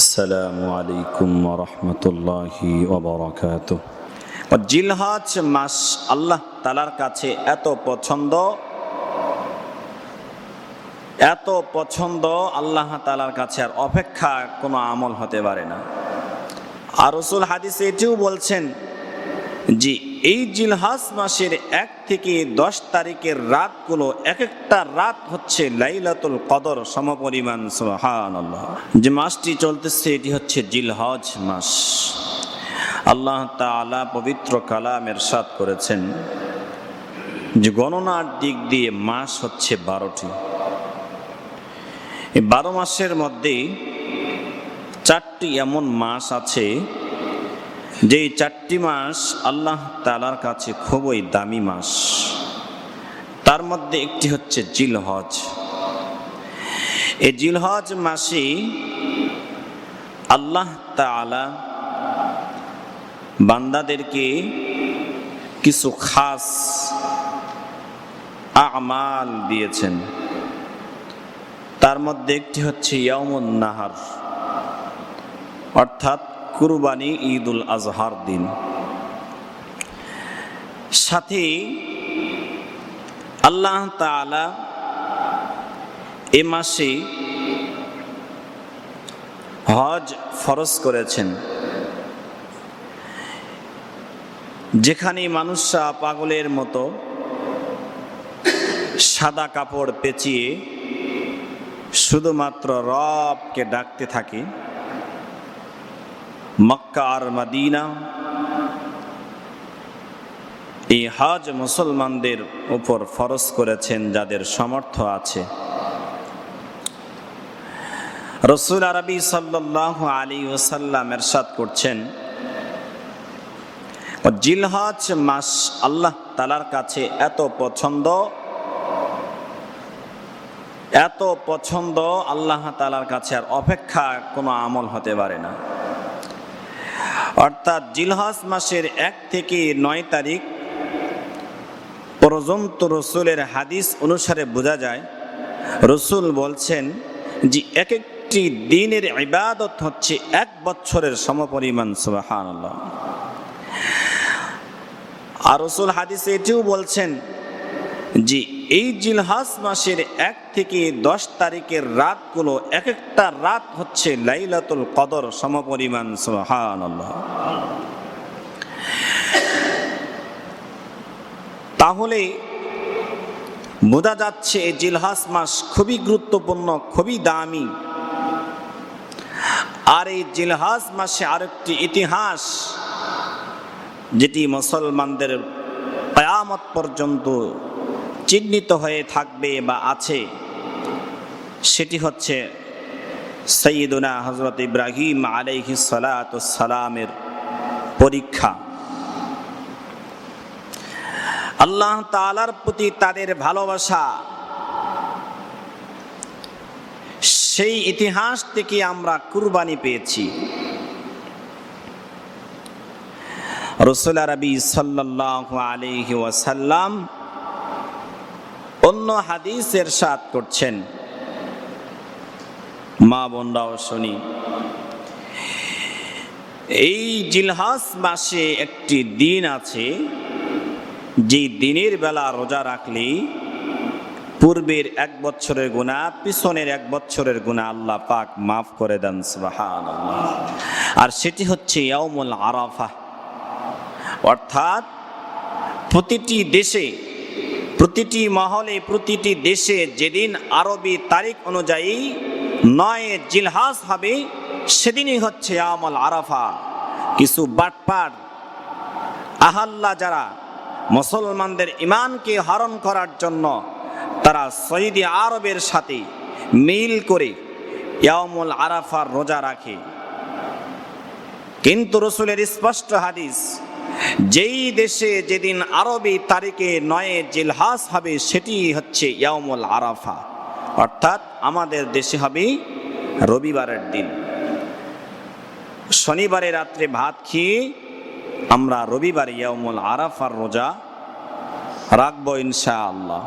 আসসালামু আলাইকুম রহমতুল্লাহি ওবরাকাত জিলহাজ মাস আল্লাহ তালার কাছে এত পছন্দ এত পছন্দ আল্লাহ তালার কাছে আর অপেক্ষা কোনো আমল হতে পারে না। আর রসুল হাদিসে এটিও বলছেন, জি এই জিলহাস মাসের এক থেকে দশ তারিখের রাতগুলো এক একটা রাত হচ্ছে লাইলাতুল কদর সমপরিমাণ সুহান যে মাসটি চলতেছে, এটি হচ্ছে জিলহজ মাস। আল্লাহ তাআলা পবিত্র কালাম এরশাদ করেছেন যে গণনার দিক দিয়ে মাস হচ্ছে বারোটি। এই বারো মাসের মধ্যে চারটি এমন মাস আছে যেই চারটি মাস আল্লাহ তালার কাছে খুবই দামি মাস। তার মধ্যে একটি হচ্ছে জিলহজ। এই জিলহজ মাসে আল্লাহ তালা বান্দাদেরকে কিছু খাস আমাল দিয়েছেন। তার মধ্যে একটি হচ্ছে ইয়ামুন নাহার। অর্থাৎ কুরবানি ঈদুল আজহার দিন। সাথে আল্লাহ তাআলা এ মাসে হজ ফরজ করেছেন। যেখানে মানুষরা পাগলের মতো সাদা কাপড় পেঁচিয়ে শুধুমাত্র রবকে ডাকতে থাকে। মক্কা আর মদিনা। এই হজ মুসলমানদের উপর ফরজ করেছেন যাদের সমর্থ আছে। রসুল আরবি সাল্লাহ আলী ওসাল্লাম এরশাদ করছেন জিলহজ মাস আল্লাহ তালার কাছে এত পছন্দ এত পছন্দ আল্লাহ তালার কাছে আর অপেক্ষা কোনো আমল হতে পারে না। অর্থাৎ মাসের এক থেকে নয় তারিখ পর্যন্ত রসুলের হাদিস অনুসারে বোঝা যায়, রসুল বলছেন যে এক একটি দিনের ইবাদত হচ্ছে এক বছরের সমপরিমাণ সুবাহান আর রসুল হাদিসে এটিও বলছেন যে এই জিলহাস মাসের এক থেকে দশ তারিখের রাতগুলো এক একটা রাত হচ্ছে লাইলাতুল কদর সমপরিমাণ সুহান তাহলে বোঝা যাচ্ছে এই জিলহাস মাস খুবই গুরুত্বপূর্ণ, খুবই দামি। আর এই জিলহাস মাসে আরেকটি ইতিহাস, যেটি মুসলমানদের কয়ামত পর্যন্ত চিহ্নিত হয়ে থাকবে বা আছে, সেটি হচ্ছে সৈয়দুনা হজরত ইব্রাহিম আলাইহি সালামের পরীক্ষা। আল্লাহ তালার প্রতি তাদের ভালোবাসা, সেই ইতিহাস থেকে আমরা কুরবানি পেয়েছি। রসুল আরবি সাল্লাহ আলহি ওয়াসাল্লাম অন্য হাদিস এরশাদ করছেন। মা বোনরাও শুনি। এই জিলহাস মাসে একটি দিন আছে, যে দিনের বেলা রোজা রাখলে পূর্বের এক বছরের গুণা পিছনের এক বছরের গুণা আল্লাহ পাক মাফ করে দেন আর সেটি হচ্ছে আরাফা অর্থাৎ প্রতিটি দেশে প্রতিটি মহলে, প্রতিটি দেশে যেদিন আরবি তারিখ অনুযায়ী নয় জিলহাস হবে, সেদিনই হচ্ছে আমল আরাফা। কিছু বাটপাট আহাল্লা যারা মুসলমানদের ইমানকে হরণ করার জন্য তারা সৌদি আরবের সাথে মিল করে ইয়ামুল আরাফার রোজা রাখে। কিন্তু রসুলের স্পষ্ট হাদিস যেই দেশে যেদিন আরবি তারিখে নয়ে জিলহাস হবে, সেটি হচ্ছে ইয়ামুল আরাফা। অর্থাৎ আমাদের দেশে হবে রবিবারের দিন। শনিবারে রাত্রে ভাত খেয়ে আমরা রবিবার ইয়ামুল আরাফার রোজা রাখব ইনশা আল্লাহ